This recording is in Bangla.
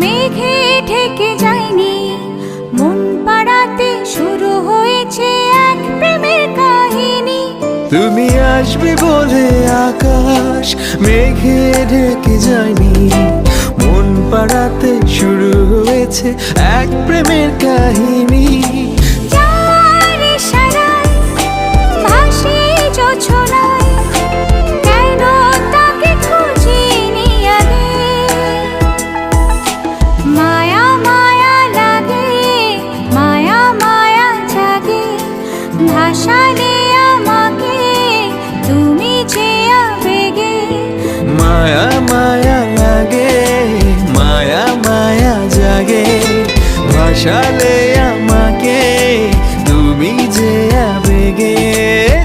মেঘে ঠেকে যায়নি। মন পাড়াতে শুরু হয়েছে এক প্রেমের কাহিনী। তুমি আসবে বলে আকাশ মেঘে ঢেকে যায়নি। মন পাড়াতে শুরু হয়েছে এক প্রেমের কাহিনী। ভাসালে আমাকে তুমি মায়া মায়া মায়া জাগে। ভাসালে